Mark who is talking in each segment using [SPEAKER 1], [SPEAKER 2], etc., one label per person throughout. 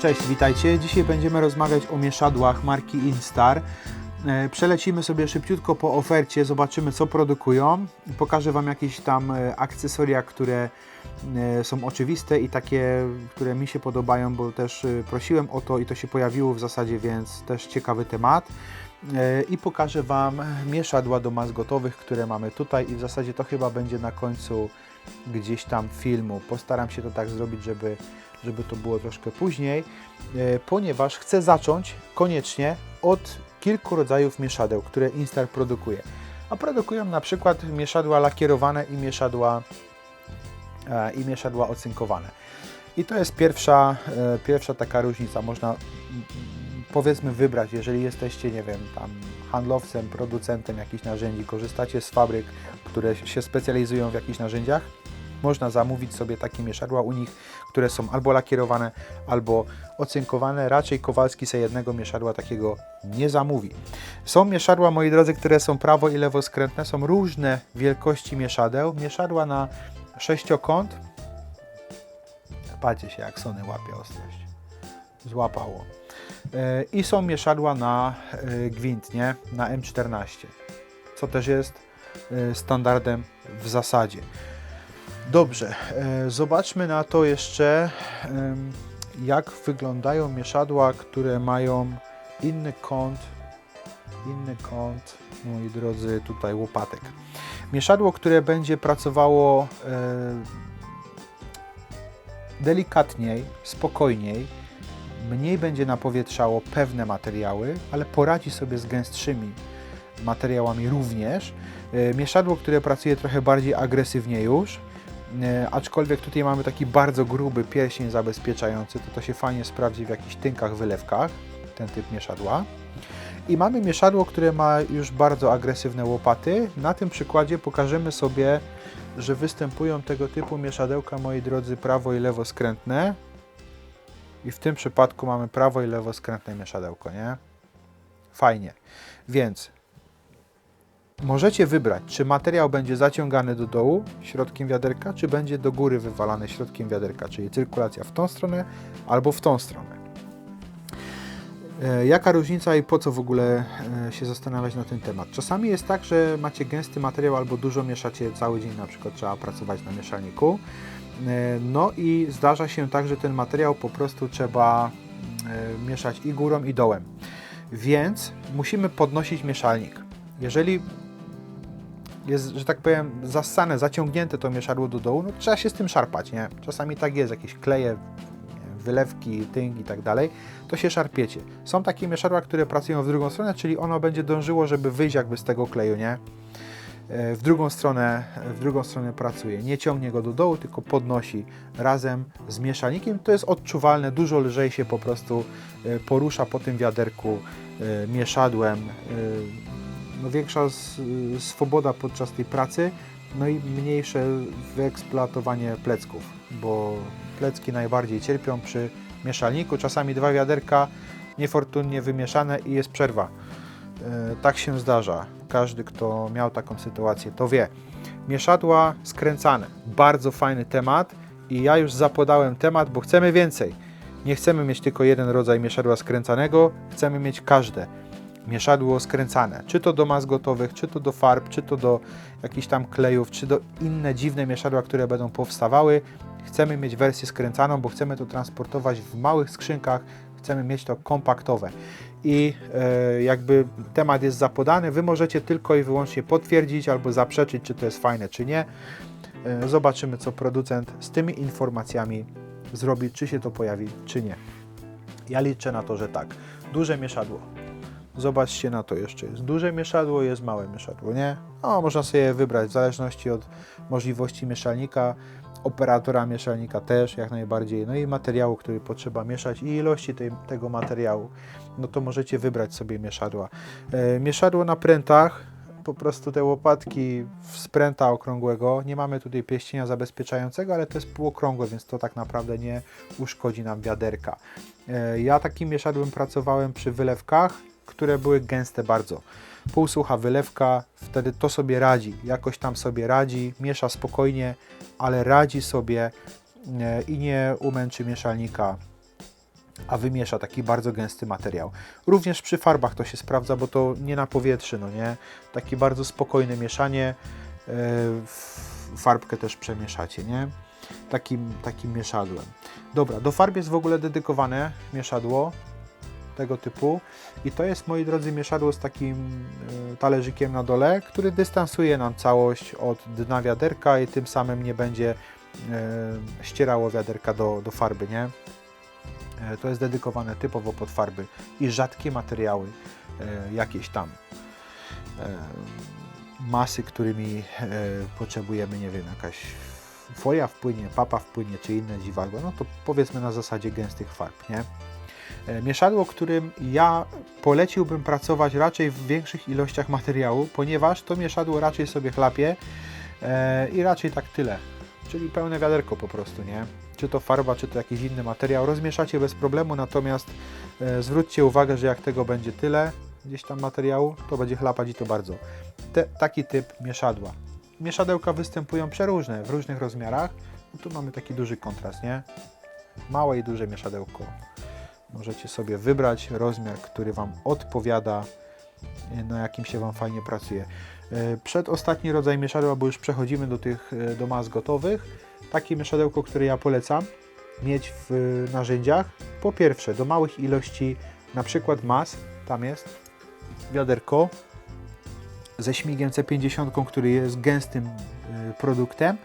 [SPEAKER 1] Cześć, witajcie. Dzisiaj będziemy rozmawiać o mieszadłach marki Instar. E, Przelecimy sobie szybciutko po ofercie, zobaczymy co produkują. Pokażę Wam jakieś tam e, akcesoria, które e, są oczywiste i takie, które mi się podobają, bo też prosiłem o to i to się pojawiło w zasadzie, więc też ciekawy temat. I pokażę Wam mieszadła do mas gotowych, które mamy tutaj i w zasadzie to chyba będzie na końcu gdzieś tam filmu. Postaram się to tak zrobić, żeby, żeby to było troszkę później, ponieważ chcę zacząć koniecznie od kilku rodzajów mieszadeł, które Instar produkuje. A produkują na przykład mieszadła lakierowane i mieszadła, e, i mieszadła ocynkowane. I to jest pierwsza, e, pierwsza taka różnica. Można powiedzmy wybrać, jeżeli jesteście, nie wiem, tam handlowcem, producentem jakichś narzędzi, korzystacie z fabryk, które się specjalizują w jakichś narzędziach, można zamówić sobie takie mieszadła u nich, które są albo lakierowane, albo ocynkowane. Raczej Kowalski sobie jednego mieszadła takiego nie zamówi. Są mieszadła, moi drodzy, które są prawo i lewo skrętne. Są różne wielkości mieszadeł. Mieszadła na sześciokąt. Patrzcie się, jak Sony łapie ostrość. Złapało. E, I są mieszadła na e, gwint, nie? Na M14. Co też jest e, standardem w zasadzie. Dobrze, e, zobaczmy na to jeszcze, jak wyglądają mieszadła, które mają inny kąt, inny kąt, moi drodzy, tutaj łopatek. Mieszadło, które będzie pracowało e, delikatniej, spokojniej, mniej będzie napowietrzało pewne materiały, ale poradzi sobie z gęstszymi materiałami również. E, Mieszadło, które pracuje trochę bardziej agresywnie już, aczkolwiek tutaj mamy taki bardzo gruby pierścień zabezpieczający, to to się fajnie sprawdzi w jakichś tynkach, wylewkach, ten typ mieszadła. I mamy mieszadło, które ma już bardzo agresywne łopaty. Na tym przykładzie pokażemy sobie, że występują tego typu mieszadełka, moi drodzy, prawo i lewo skrętne. I w tym przypadku mamy prawo i lewo skrętne mieszadełko, nie? Fajnie. Więc Możecie wybrać, czy materiał będzie zaciągany do dołu środkiem wiaderka, czy będzie do góry wywalany środkiem wiaderka, czyli cyrkulacja w tą stronę albo w tą stronę. E, Jaka różnica i po co w ogóle e, się zastanawiać na ten temat? Czasami jest tak, że macie gęsty materiał albo dużo mieszacie cały dzień, na przykład trzeba pracować na mieszalniku. E, No i zdarza się tak, że ten materiał po prostu trzeba mieszać i górą i dołem. Więc musimy podnosić mieszalnik. Jeżeli jest, że tak powiem, zassane, zaciągnięte to mieszadło do dołu, no trzeba się z tym szarpać, nie? Czasami tak jest, jakieś kleje, wylewki, tynk i tak dalej, to się szarpiecie. Są takie mieszadła, które pracują w drugą stronę, czyli ono będzie dążyło, żeby wyjść jakby z tego kleju, nie? E, W drugą stronę, w drugą stronę pracuje. Nie ciągnie go do dołu, tylko podnosi razem z mieszalnikiem. To jest odczuwalne, dużo lżej się po prostu e, porusza po tym wiaderku e, mieszadłem. No większa swoboda podczas tej pracy, no i mniejsze wyeksploatowanie plecków, bo plecki najbardziej cierpią przy mieszalniku. Czasami dwa wiaderka niefortunnie wymieszane i jest przerwa. E, Tak się zdarza. Każdy, kto miał taką sytuację, to wie. Mieszadła skręcane. Bardzo fajny temat i ja już zapodałem temat, bo chcemy więcej. Nie chcemy mieć tylko jeden rodzaj mieszadła skręcanego, chcemy mieć każde mieszadło skręcane. Czy to do mas gotowych, czy to do farb, czy to do jakichś tam klejów, czy do inne dziwne mieszadła, które będą powstawały. Chcemy mieć wersję skręcaną, bo chcemy to transportować w małych skrzynkach, chcemy mieć to kompaktowe. I e, jakby temat jest zapodany, Wy możecie tylko i wyłącznie potwierdzić albo zaprzeczyć, czy to jest fajne, czy nie. E, zobaczymy, co producent z tymi informacjami zrobi, czy się to pojawi, czy nie. Ja liczę na to, że tak. Duże mieszadło. Zobaczcie na to jeszcze. Jest duże mieszadło, jest małe mieszadło, nie? No, można sobie wybrać w zależności od możliwości mieszalnika. operatora mieszalnika też jak najbardziej, no i materiału, który potrzeba mieszać i ilości tej, tego materiału, no to możecie wybrać sobie mieszadła. E, mieszadło na prętach, po prostu te łopatki z pręta okrągłego, nie mamy tutaj pieścienia zabezpieczającego, ale to jest półokrągłe, więc to tak naprawdę nie uszkodzi nam wiaderka. E, ja takim mieszadłem pracowałem przy wylewkach, które były gęste bardzo półsucha wylewka, wtedy to sobie radzi, jakoś tam sobie radzi, miesza spokojnie, ale radzi sobie e, i nie umęczy mieszalnika, a wymiesza taki bardzo gęsty materiał. Również przy farbach to się sprawdza, bo to nie na powietrze, no nie? Takie bardzo spokojne mieszanie, e, farbkę też przemieszacie, nie? Takim, takim mieszadłem. Dobra, do farb jest w ogóle dedykowane mieszadło, tego typu. I to jest, moi drodzy, mieszadło z takim e, talerzykiem na dole, który dystansuje nam całość od dna wiaderka i tym samym nie będzie e, ścierało wiaderka do, do farby, nie? E, to jest dedykowane typowo pod farby i rzadkie materiały jakieś tam masy, którymi potrzebujemy, nie wiem, jakaś folia wpłynie, papa wpłynie, czy inne dziwadła, no to powiedzmy na zasadzie gęstych farb, nie? E, mieszadło, którym ja poleciłbym pracować raczej w większych ilościach materiału, ponieważ to mieszadło raczej sobie chlapie e, i raczej tak tyle. Czyli pełne wiaderko po prostu, nie? Czy to farba, czy to jakiś inny materiał. Rozmieszacie bez problemu, natomiast e, zwróćcie uwagę, że jak tego będzie tyle, gdzieś tam materiału, to będzie chlapać i to bardzo. Te, taki typ mieszadła. Mieszadełka występują przeróżne, w różnych rozmiarach. Tu mamy taki duży kontrast, nie? Małe i duże mieszadełko. Możecie sobie wybrać rozmiar, który Wam odpowiada, na jakim się Wam fajnie pracuje. E, przed ostatni rodzaj mieszadła, bo już przechodzimy do tych e, do mas gotowych. Takie mieszadełko, które ja polecam mieć w narzędziach. Po pierwsze, do małych ilości, na przykład mas, tam jest wiaderko ze śmigiem C50, który jest gęstym e, produktem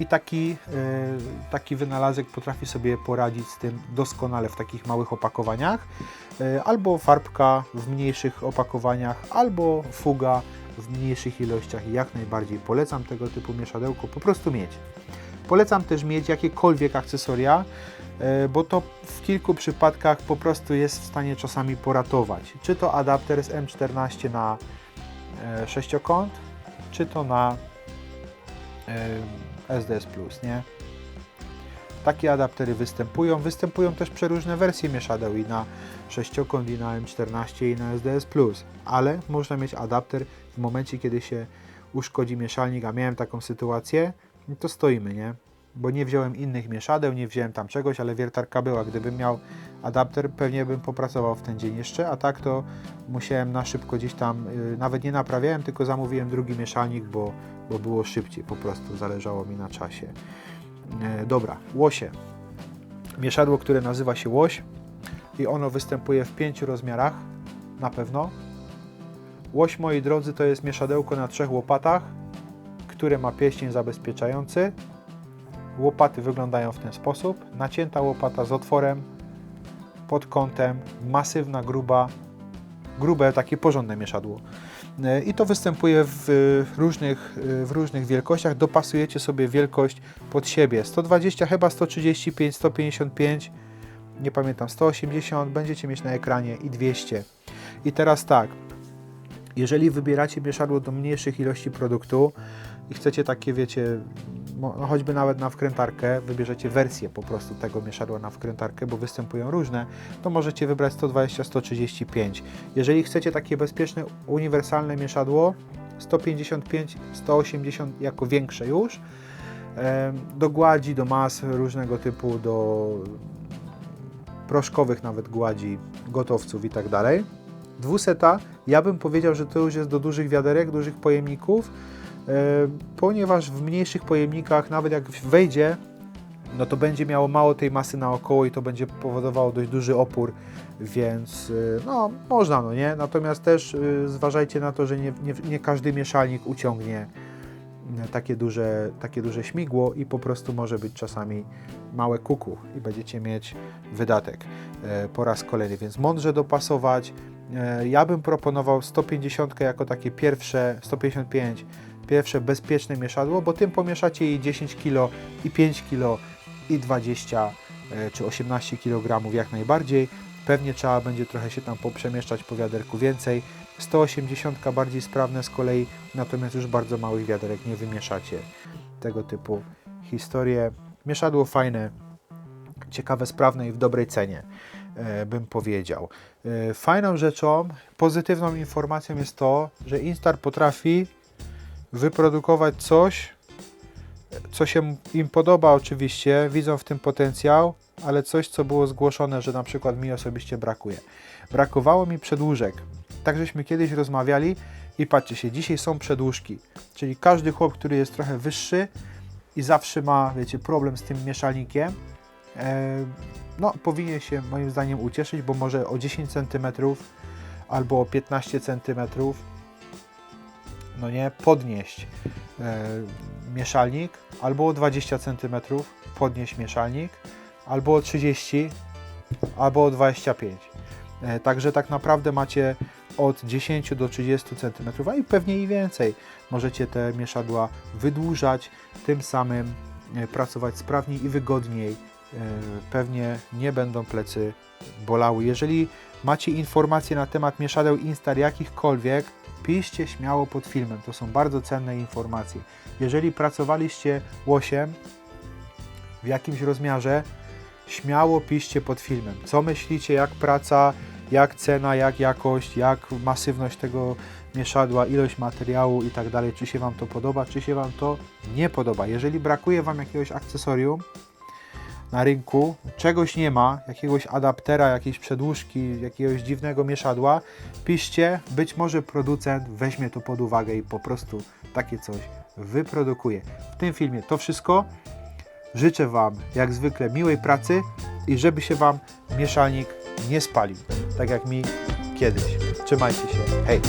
[SPEAKER 1] i taki, e, taki wynalazek potrafi sobie poradzić z tym doskonale w takich małych opakowaniach, e, albo farbka w mniejszych opakowaniach, albo fuga w mniejszych ilościach jak najbardziej polecam tego typu mieszadełko po prostu mieć. Polecam też mieć jakiekolwiek akcesoria, e, bo to w kilku przypadkach po prostu jest w stanie czasami poratować. Czy to adapter z M14 na sześciokąt, czy to na SDS+, nie? Takie adaptery występują. Występują też przeróżne wersje mieszadeł i na sześciokąt, i na M14, i na SDS+, ale można mieć adapter w momencie, kiedy się uszkodzi mieszalnik, a miałem taką sytuację, to stoimy, nie? Bo nie wziąłem innych mieszadeł, nie wziąłem tam czegoś, ale wiertarka była. Gdybym miał adapter, pewnie bym popracował w ten dzień jeszcze, a tak to musiałem na szybko gdzieś tam, yy, nawet nie naprawiałem, tylko zamówiłem drugi mieszalnik, bo bo było szybciej, po prostu zależało mi na czasie. E, dobra, łosie. Mieszadło, które nazywa się łoś i ono występuje w pięciu rozmiarach, na pewno. Łoś, moi drodzy, to jest mieszadełko na trzech łopatach, które ma pieścień zabezpieczający. Łopaty wyglądają w ten sposób. Nacięta łopata z otworem, pod kątem, masywna, gruba, grube, takie porządne mieszadło. E, i to występuje w różnych, e, w różnych wielkościach. Dopasujecie sobie wielkość pod siebie. 120, chyba 135, 155, nie pamiętam, 180 będziecie mieć na ekranie i 200. I teraz tak, jeżeli wybieracie mieszadło do mniejszych ilości produktu i chcecie takie, wiecie, no choćby nawet na wkrętarkę, wybierzecie wersję po prostu tego mieszadła na wkrętarkę, bo występują różne, to możecie wybrać 120-135. Jeżeli chcecie takie bezpieczne, uniwersalne mieszadło, 155, 180 jako większe już, do gładzi, do mas różnego typu, do proszkowych nawet gładzi, gotowców i tak dalej. Dwuseta, ja bym powiedział, że to już jest do dużych wiaderek, dużych pojemników, ponieważ w mniejszych pojemnikach, nawet jak wejdzie, no to będzie miało mało tej masy naokoło i to będzie powodowało dość duży opór, więc e, no można, no nie? Natomiast też e, zważajcie na to, że nie, nie, nie każdy mieszalnik uciągnie takie duże, takie duże śmigło i po prostu może być czasami małe kuku i będziecie mieć wydatek po raz kolejny, więc mądrze dopasować. Ja bym proponował 150 jako takie pierwsze, 155 pierwsze bezpieczne mieszadło, bo tym pomieszacie i 10 kg, i 5 kg, i 20 e, czy 18 kg jak najbardziej. Pewnie trzeba będzie trochę się tam poprzemieszczać po wiaderku więcej. 180 bardziej sprawne z kolei, natomiast już bardzo małych wiaderek nie wymieszacie. Tego typu historie. Mieszadło fajne, ciekawe, sprawne i w dobrej cenie, e, bym powiedział. E, Fajną rzeczą, pozytywną informacją jest to, że Instar potrafi wyprodukować coś, co się im podoba oczywiście, widzą w tym potencjał, ale coś, co było zgłoszone, że na przykład mi osobiście brakuje. Brakowało mi przedłużek. Tak żeśmy kiedyś rozmawiali i patrzcie się, dzisiaj są przedłużki, czyli każdy chłop, który jest trochę wyższy i zawsze ma, wiecie, problem z tym mieszalnikiem, e, no powinien się moim zdaniem ucieszyć, bo może o 10 cm albo o 15 cm no nie, podnieść e, mieszalnik, albo o 20 cm podnieść mieszalnik, albo o 30, albo o 25. E, Także tak naprawdę macie od 10 do 30 cm, a i pewnie i więcej. Możecie te mieszadła wydłużać, tym samym e, pracować sprawniej i wygodniej. E, Pewnie nie będą plecy bolały. Jeżeli macie informacje na temat mieszadeł Instar jakichkolwiek, piszcie śmiało pod filmem. To są bardzo cenne informacje. Jeżeli pracowaliście łosiem w jakimś rozmiarze, śmiało piszcie pod filmem. Co myślicie, jak praca, jak cena, jak jakość, jak masywność tego mieszadła, ilość materiału i tak dalej. Czy się Wam to podoba, czy się Wam to nie podoba. Jeżeli brakuje Wam jakiegoś akcesorium na rynku, czegoś nie ma, jakiegoś adaptera, jakiejś przedłużki, jakiegoś dziwnego mieszadła, piszcie, być może producent weźmie to pod uwagę i po prostu takie coś wyprodukuje. W tym filmie to wszystko. Życzę Wam jak zwykle miłej pracy i żeby się Wam mieszalnik nie spalił, tak jak mi kiedyś. Trzymajcie się. Hej!